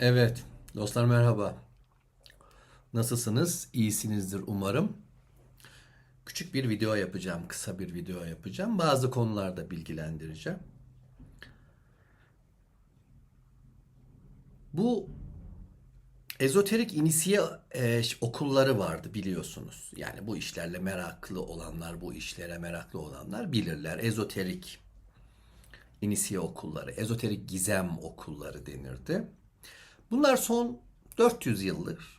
Evet, dostlar merhaba. Nasılsınız? İyisinizdir umarım. Küçük bir video yapacağım, kısa bir video yapacağım. Bazı konularda bilgilendireceğim. Bu ezoterik inisiye e, okulları vardı biliyorsunuz. Yani bu işlerle meraklı olanlar, bu işlere meraklı olanlar bilirler. Ezoterik inisiye okulları, ezoterik gizem okulları denirdi. Bunlar son 400 yıldır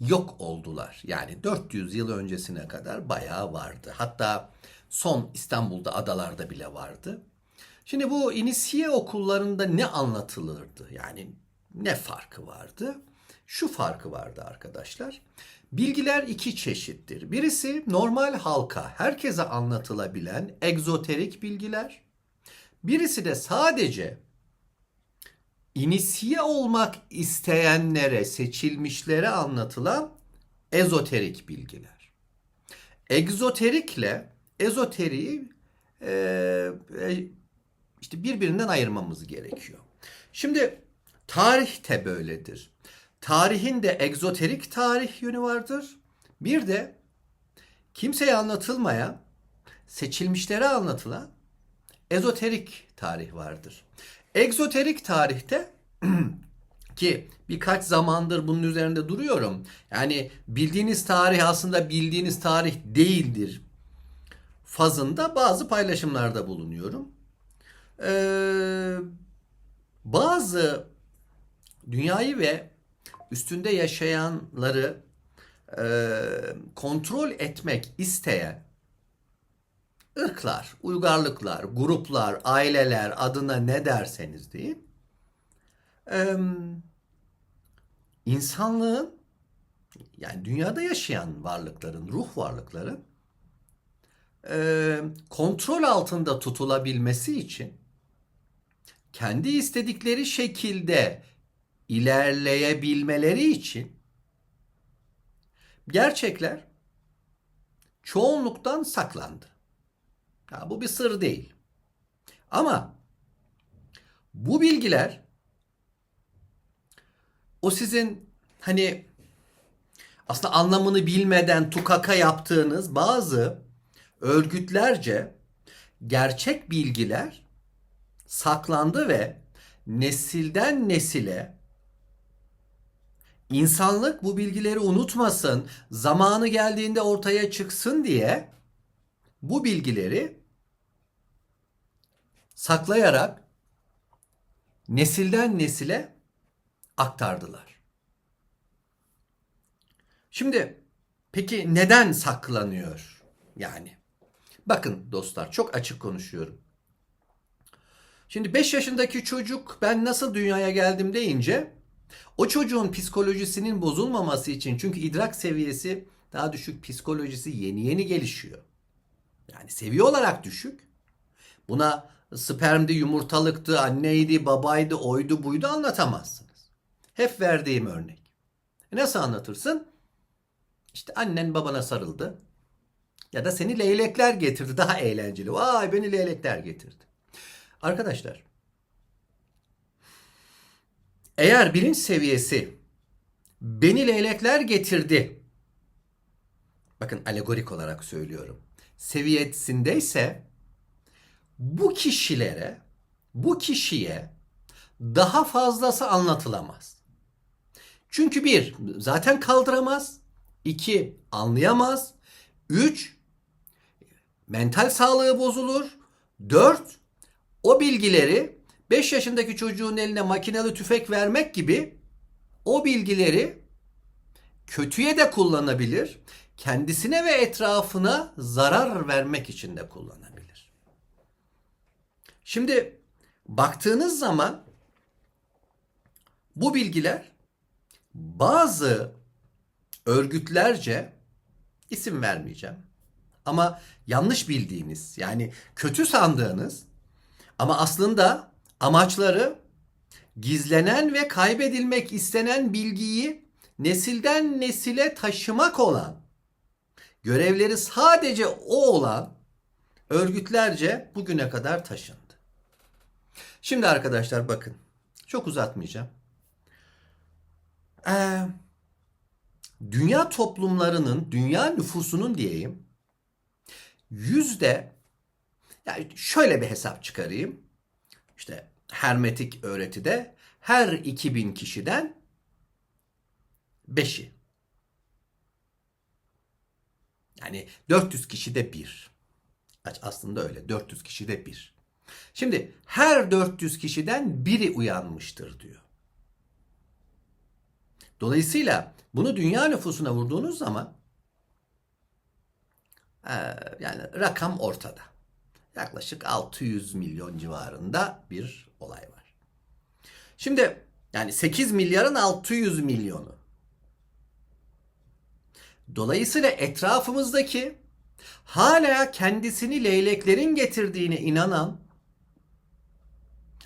yok oldular. Yani 400 yıl öncesine kadar bayağı vardı. Hatta son İstanbul'da adalarda bile vardı. Şimdi bu inisiye okullarında ne anlatılırdı? Yani ne farkı vardı? Şu farkı vardı arkadaşlar. Bilgiler iki çeşittir. Birisi normal halka, herkese anlatılabilen egzoterik bilgiler. Birisi de sadece inisiye olmak isteyenlere, seçilmişlere anlatılan ezoterik bilgiler. Egzoterikle ezoteriği e, e, işte birbirinden ayırmamız gerekiyor. Şimdi tarih de böyledir. Tarihin de egzoterik tarih yönü vardır. Bir de kimseye anlatılmayan, seçilmişlere anlatılan ezoterik tarih vardır. Egzoterik tarihte ki birkaç zamandır bunun üzerinde duruyorum. Yani bildiğiniz tarih aslında bildiğiniz tarih değildir fazında bazı paylaşımlarda bulunuyorum. Ee, bazı dünyayı ve üstünde yaşayanları e, kontrol etmek isteyen ırklar, uygarlıklar, gruplar, aileler adına ne derseniz deyin. Ee, insanlığın yani dünyada yaşayan varlıkların, ruh varlıkların e, kontrol altında tutulabilmesi için kendi istedikleri şekilde ilerleyebilmeleri için gerçekler çoğunluktan saklandı. Ha, bu bir sır değil. Ama bu bilgiler o sizin hani aslında anlamını bilmeden tukaka yaptığınız bazı örgütlerce gerçek bilgiler saklandı ve nesilden nesile insanlık bu bilgileri unutmasın, zamanı geldiğinde ortaya çıksın diye bu bilgileri saklayarak nesilden nesile aktardılar. Şimdi peki neden saklanıyor yani? Bakın dostlar çok açık konuşuyorum. Şimdi 5 yaşındaki çocuk ben nasıl dünyaya geldim deyince o çocuğun psikolojisinin bozulmaması için çünkü idrak seviyesi daha düşük psikolojisi yeni yeni gelişiyor. Yani seviye olarak düşük. Buna spermdi, yumurtalıktı, anneydi, babaydı, oydu, buydu anlatamazsınız. Hep verdiğim örnek. E nasıl anlatırsın? İşte annen babana sarıldı. Ya da seni leylekler getirdi. Daha eğlenceli. Vay beni leylekler getirdi. Arkadaşlar. Eğer bilinç seviyesi beni leylekler getirdi. Bakın alegorik olarak söylüyorum. Seviyesindeyse bu kişilere, bu kişiye daha fazlası anlatılamaz. Çünkü bir, zaten kaldıramaz. iki anlayamaz. Üç, mental sağlığı bozulur. Dört, o bilgileri 5 yaşındaki çocuğun eline makinalı tüfek vermek gibi o bilgileri kötüye de kullanabilir. Kendisine ve etrafına zarar vermek için de kullanabilir. Şimdi baktığınız zaman bu bilgiler bazı örgütlerce isim vermeyeceğim. Ama yanlış bildiğiniz yani kötü sandığınız ama aslında amaçları gizlenen ve kaybedilmek istenen bilgiyi nesilden nesile taşımak olan, görevleri sadece o olan örgütlerce bugüne kadar taşındı. Şimdi arkadaşlar bakın. Çok uzatmayacağım. Ee, dünya toplumlarının, dünya nüfusunun diyeyim yüzde yani şöyle bir hesap çıkarayım. İşte hermetik öğretide her 2000 kişiden 5'i. Yani 400 kişide bir. Aslında öyle. 400 kişide bir. Şimdi her 400 kişiden biri uyanmıştır diyor. Dolayısıyla bunu dünya nüfusuna vurduğunuz zaman yani rakam ortada. Yaklaşık 600 milyon civarında bir olay var. Şimdi yani 8 milyarın 600 milyonu. Dolayısıyla etrafımızdaki hala kendisini leyleklerin getirdiğine inanan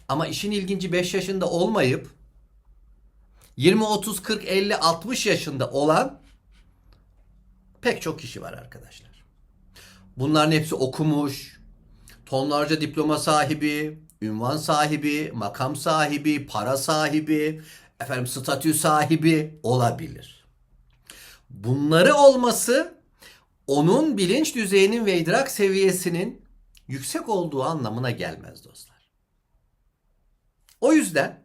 ama işin ilginci 5 yaşında olmayıp 20, 30, 40, 50, 60 yaşında olan pek çok kişi var arkadaşlar. Bunların hepsi okumuş, tonlarca diploma sahibi, ünvan sahibi, makam sahibi, para sahibi, efendim statü sahibi olabilir. Bunları olması onun bilinç düzeyinin ve idrak seviyesinin yüksek olduğu anlamına gelmez dostlar. O yüzden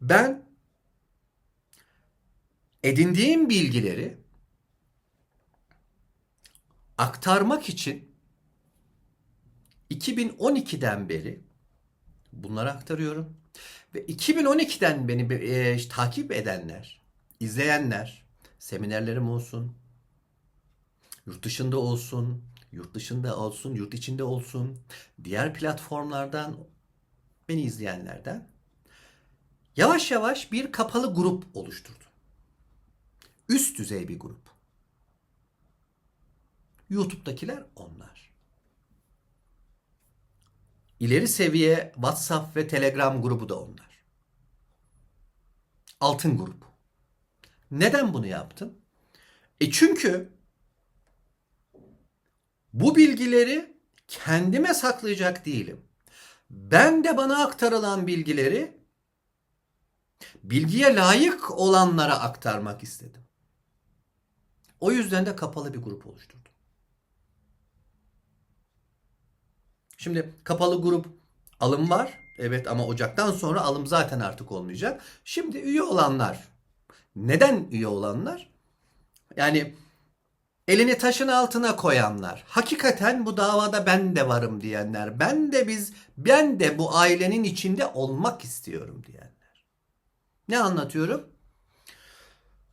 ben edindiğim bilgileri aktarmak için 2012'den beri bunları aktarıyorum. Ve 2012'den beni e, takip edenler, izleyenler, seminerlerim olsun, yurt dışında olsun, yurt dışında olsun, yurt içinde olsun, diğer platformlardan beni izleyenlerden yavaş yavaş bir kapalı grup oluşturdum. Üst düzey bir grup. YouTube'dakiler onlar. İleri seviye WhatsApp ve Telegram grubu da onlar. Altın grup. Neden bunu yaptım? E çünkü bu bilgileri kendime saklayacak değilim. Ben de bana aktarılan bilgileri bilgiye layık olanlara aktarmak istedim. O yüzden de kapalı bir grup oluşturdum. Şimdi kapalı grup alım var. Evet ama Ocak'tan sonra alım zaten artık olmayacak. Şimdi üye olanlar. Neden üye olanlar? Yani elini taşın altına koyanlar. Hakikaten bu davada ben de varım diyenler. Ben de biz ben de bu ailenin içinde olmak istiyorum diyenler. Ne anlatıyorum?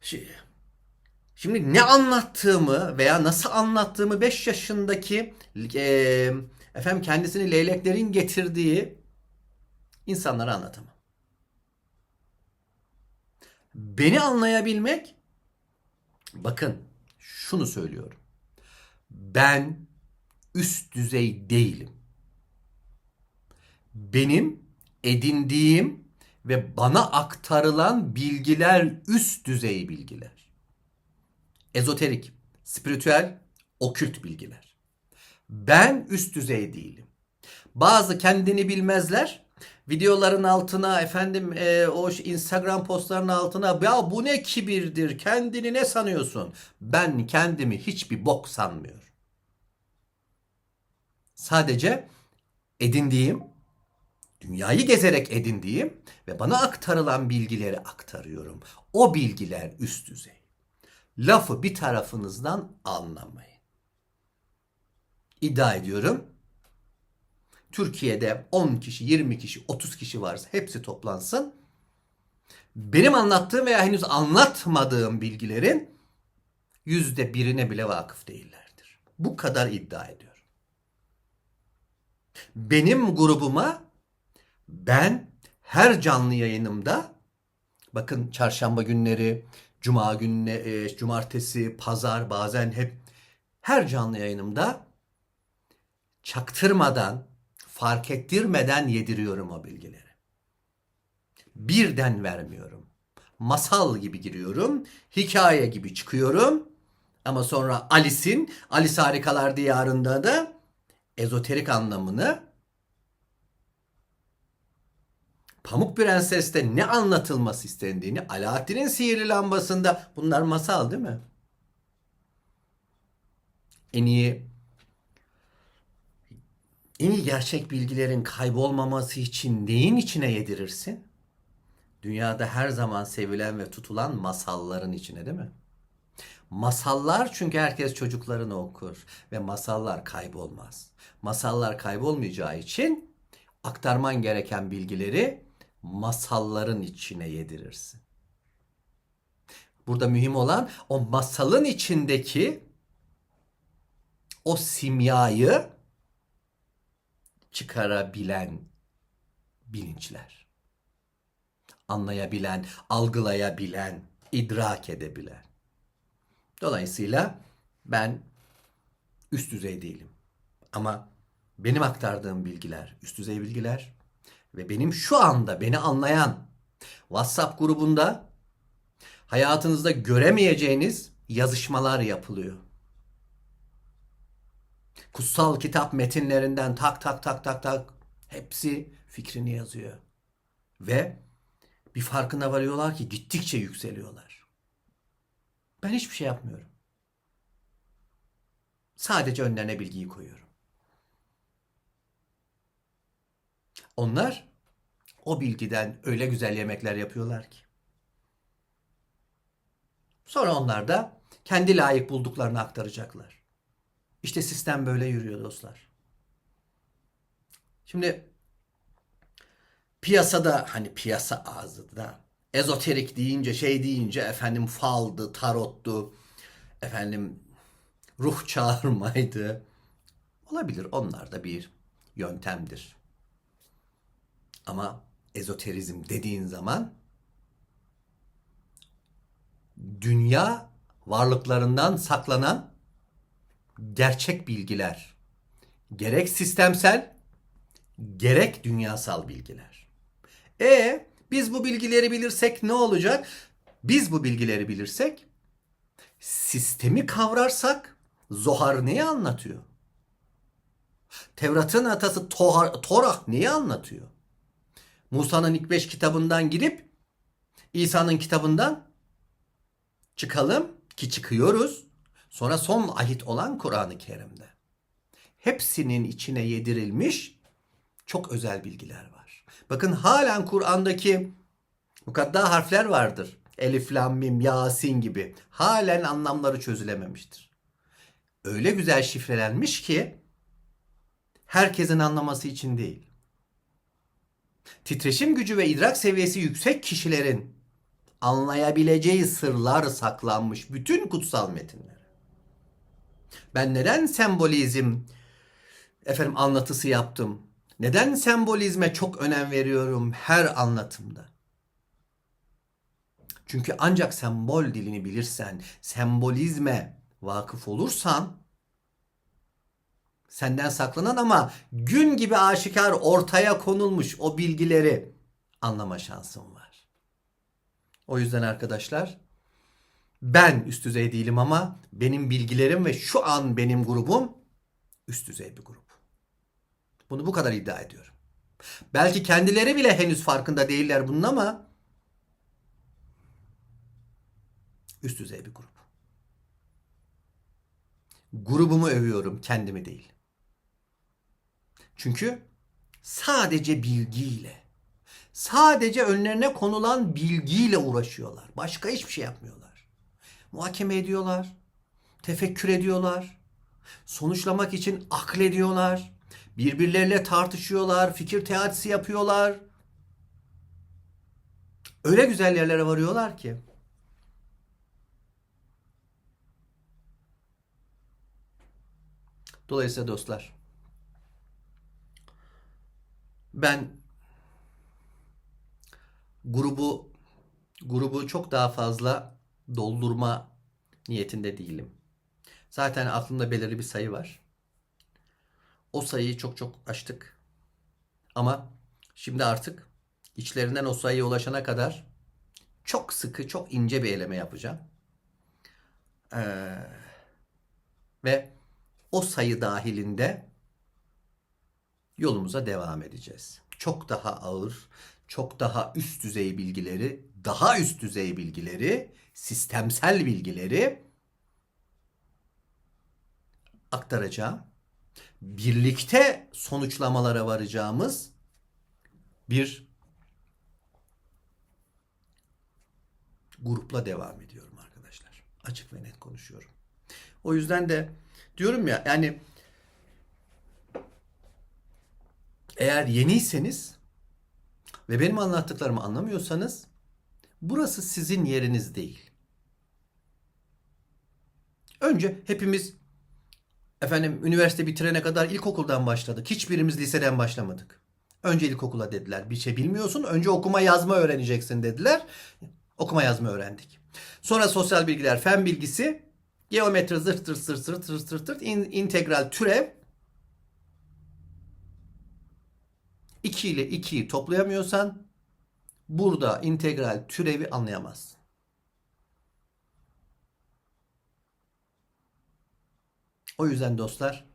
Şey, şimdi ne anlattığımı veya nasıl anlattığımı 5 yaşındaki e, efendim kendisini leyleklerin getirdiği insanlara anlatamam. Beni anlayabilmek bakın şunu söylüyorum. Ben üst düzey değilim. Benim edindiğim ve bana aktarılan bilgiler üst düzey bilgiler. Ezoterik, spiritüel, okült bilgiler. Ben üst düzey değilim. Bazı kendini bilmezler. Videoların altına efendim e, o Instagram postlarının altına ya bu ne kibirdir kendini ne sanıyorsun? Ben kendimi hiçbir bok sanmıyorum. Sadece edindiğim, dünyayı gezerek edindiğim ve bana aktarılan bilgileri aktarıyorum. O bilgiler üst düzey. Lafı bir tarafınızdan anlamayın iddia ediyorum. Türkiye'de 10 kişi, 20 kişi, 30 kişi varsa hepsi toplansın. Benim anlattığım veya henüz anlatmadığım bilgilerin yüzde birine bile vakıf değillerdir. Bu kadar iddia ediyorum. Benim grubuma ben her canlı yayınımda bakın çarşamba günleri, cuma gününe, e, cumartesi, pazar bazen hep her canlı yayınımda çaktırmadan, fark ettirmeden yediriyorum o bilgileri. Birden vermiyorum. Masal gibi giriyorum, hikaye gibi çıkıyorum. Ama sonra Alice'in, Alice Harikalar Diyarı'nda da ezoterik anlamını Pamuk Prenses'te ne anlatılması istendiğini, Alaaddin'in sihirli lambasında bunlar masal değil mi? En iyi en iyi gerçek bilgilerin kaybolmaması için neyin içine yedirirsin? Dünyada her zaman sevilen ve tutulan masalların içine değil mi? Masallar çünkü herkes çocuklarını okur ve masallar kaybolmaz. Masallar kaybolmayacağı için aktarman gereken bilgileri masalların içine yedirirsin. Burada mühim olan o masalın içindeki o simyayı çıkarabilen bilinçler. Anlayabilen, algılayabilen, idrak edebilen. Dolayısıyla ben üst düzey değilim. Ama benim aktardığım bilgiler üst düzey bilgiler ve benim şu anda beni anlayan WhatsApp grubunda hayatınızda göremeyeceğiniz yazışmalar yapılıyor. Kutsal kitap metinlerinden tak tak tak tak tak hepsi fikrini yazıyor. Ve bir farkına varıyorlar ki gittikçe yükseliyorlar. Ben hiçbir şey yapmıyorum. Sadece önlerine bilgiyi koyuyorum. Onlar o bilgiden öyle güzel yemekler yapıyorlar ki. Sonra onlar da kendi layık bulduklarını aktaracaklar. İşte sistem böyle yürüyor dostlar. Şimdi piyasada hani piyasa ağzında ezoterik deyince şey deyince efendim faldı, tarottu, efendim ruh çağırmaydı. Olabilir onlar da bir yöntemdir. Ama ezoterizm dediğin zaman dünya varlıklarından saklanan gerçek bilgiler. Gerek sistemsel, gerek dünyasal bilgiler. E biz bu bilgileri bilirsek ne olacak? Biz bu bilgileri bilirsek, sistemi kavrarsak Zohar neyi anlatıyor? Tevrat'ın atası Tohar, Torah neyi anlatıyor? Musa'nın ilk beş kitabından girip İsa'nın kitabından çıkalım ki çıkıyoruz. Sonra son ahit olan Kur'an-ı Kerim'de. Hepsinin içine yedirilmiş çok özel bilgiler var. Bakın halen Kur'an'daki mukadda harfler vardır. Elif, Lam, Mim, Yasin gibi. Halen anlamları çözülememiştir. Öyle güzel şifrelenmiş ki herkesin anlaması için değil. Titreşim gücü ve idrak seviyesi yüksek kişilerin anlayabileceği sırlar saklanmış bütün kutsal metinler. Ben neden sembolizm efendim anlatısı yaptım? Neden sembolizme çok önem veriyorum her anlatımda? Çünkü ancak sembol dilini bilirsen, sembolizme vakıf olursan senden saklanan ama gün gibi aşikar ortaya konulmuş o bilgileri anlama şansın var. O yüzden arkadaşlar ben üst düzey değilim ama benim bilgilerim ve şu an benim grubum üst düzey bir grup. Bunu bu kadar iddia ediyorum. Belki kendileri bile henüz farkında değiller bunun ama üst düzey bir grup. Grubumu övüyorum, kendimi değil. Çünkü sadece bilgiyle, sadece önlerine konulan bilgiyle uğraşıyorlar. Başka hiçbir şey yapmıyorlar. Muhakeme ediyorlar, tefekkür ediyorlar, sonuçlamak için aklediyorlar, birbirleriyle tartışıyorlar, fikir teatisi yapıyorlar. Öyle güzel yerlere varıyorlar ki. Dolayısıyla dostlar ben grubu grubu çok daha fazla doldurma niyetinde değilim. Zaten aklımda belirli bir sayı var. O sayıyı çok çok aştık. Ama şimdi artık içlerinden o sayıya ulaşana kadar çok sıkı, çok ince bir eleme yapacağım. Ee, ve o sayı dahilinde yolumuza devam edeceğiz. Çok daha ağır, çok daha üst düzey bilgileri, daha üst düzey bilgileri, sistemsel bilgileri aktaracağım. Birlikte sonuçlamalara varacağımız bir grupla devam ediyorum arkadaşlar. Açık ve net konuşuyorum. O yüzden de diyorum ya yani eğer yeniyseniz ve benim anlattıklarımı anlamıyorsanız burası sizin yeriniz değil. Önce hepimiz efendim üniversite bitirene kadar ilkokuldan başladık. Hiçbirimiz liseden başlamadık. Önce ilkokula dediler. Bir şey bilmiyorsun. Önce okuma yazma öğreneceksin dediler. Okuma yazma öğrendik. Sonra sosyal bilgiler, fen bilgisi, geometri zırt zırt zırt zırt zırt zırt in- integral türev. 2 ile 2'yi toplayamıyorsan burada integral türevi anlayamazsın. O yüzden dostlar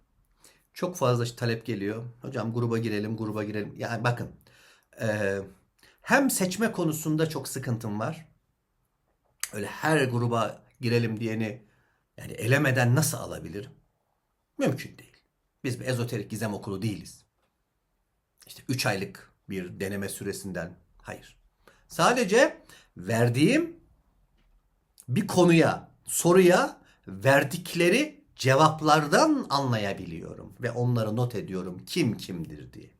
çok fazla talep geliyor. Hocam gruba girelim, gruba girelim. Yani bakın eee, hem seçme konusunda çok sıkıntım var. Öyle her gruba girelim diyeni yani elemeden nasıl alabilirim? Mümkün değil. Biz bir ezoterik gizem okulu değiliz. İşte 3 aylık bir deneme süresinden hayır. Sadece verdiğim bir konuya, soruya verdikleri cevaplardan anlayabiliyorum ve onları not ediyorum kim kimdir diye.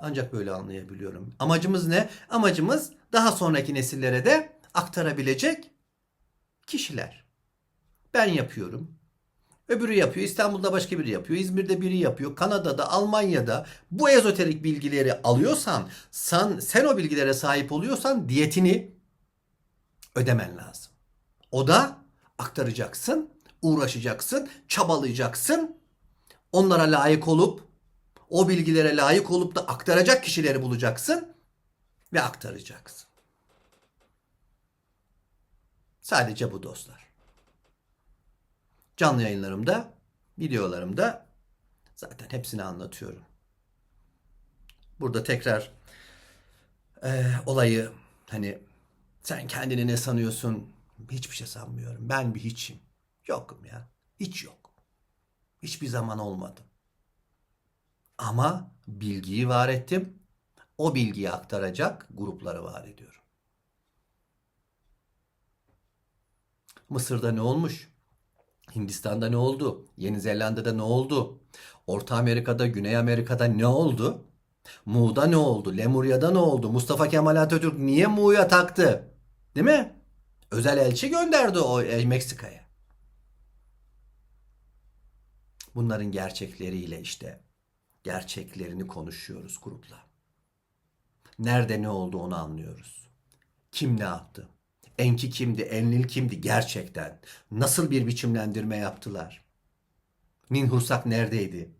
Ancak böyle anlayabiliyorum. Amacımız ne? Amacımız daha sonraki nesillere de aktarabilecek kişiler. Ben yapıyorum. Öbürü yapıyor. İstanbul'da başka biri yapıyor. İzmir'de biri yapıyor. Kanada'da, Almanya'da bu ezoterik bilgileri alıyorsan, sen, sen o bilgilere sahip oluyorsan diyetini ödemen lazım. O da aktaracaksın, uğraşacaksın, çabalayacaksın. Onlara layık olup, o bilgilere layık olup da aktaracak kişileri bulacaksın ve aktaracaksın. Sadece bu dostlar. Canlı yayınlarımda, videolarımda zaten hepsini anlatıyorum. Burada tekrar e, olayı hani sen kendini ne sanıyorsun? Hiçbir şey sanmıyorum. Ben bir hiçim. Yokum ya. Hiç yok. Hiçbir zaman olmadı. Ama bilgiyi var ettim. O bilgiyi aktaracak grupları var ediyorum. Mısır'da ne olmuş? Hindistan'da ne oldu? Yeni Zelanda'da ne oldu? Orta Amerika'da, Güney Amerika'da ne oldu? Mu'da ne oldu? Lemurya'da ne oldu? Mustafa Kemal Atatürk niye Mu'ya taktı? Değil mi? Özel elçi gönderdi o e, Meksika'ya. Bunların gerçekleriyle işte gerçeklerini konuşuyoruz grupla. Nerede ne oldu onu anlıyoruz. Kim ne yaptı? Enki kimdi? Enlil kimdi gerçekten? Nasıl bir biçimlendirme yaptılar? Ninhursak neredeydi?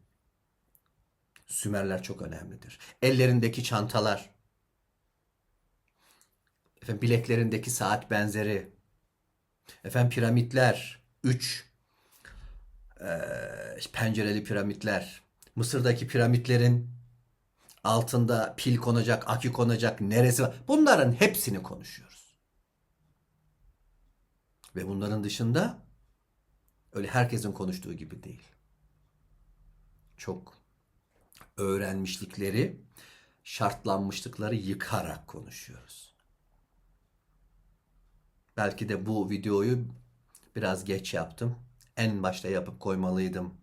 Sümerler çok önemlidir. Ellerindeki çantalar, efendim bileklerindeki saat benzeri, efendim piramitler, üç eee, pencereli piramitler, Mısır'daki piramitlerin altında pil konacak, akü konacak neresi var? Bunların hepsini konuşuyoruz. Ve bunların dışında öyle herkesin konuştuğu gibi değil. Çok öğrenmişlikleri, şartlanmışlıkları yıkarak konuşuyoruz. Belki de bu videoyu biraz geç yaptım. En başta yapıp koymalıydım.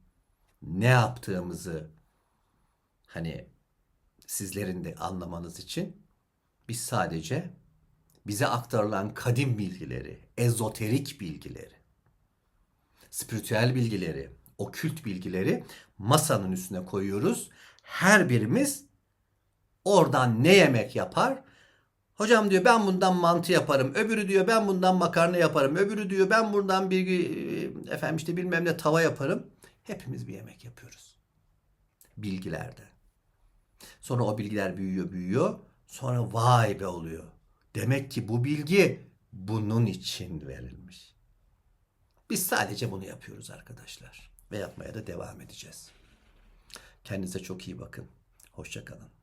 Ne yaptığımızı hani sizlerin de anlamanız için biz sadece bize aktarılan kadim bilgileri, ezoterik bilgileri, spiritüel bilgileri, okült bilgileri masanın üstüne koyuyoruz. Her birimiz oradan ne yemek yapar? Hocam diyor ben bundan mantı yaparım. Öbürü diyor ben bundan makarna yaparım. Öbürü diyor ben buradan bir e, efendim işte bilmem ne tava yaparım. Hepimiz bir yemek yapıyoruz. Bilgilerden. Sonra o bilgiler büyüyor büyüyor. Sonra vay be oluyor. Demek ki bu bilgi bunun için verilmiş. Biz sadece bunu yapıyoruz arkadaşlar. Ve yapmaya da devam edeceğiz. Kendinize çok iyi bakın. Hoşça kalın.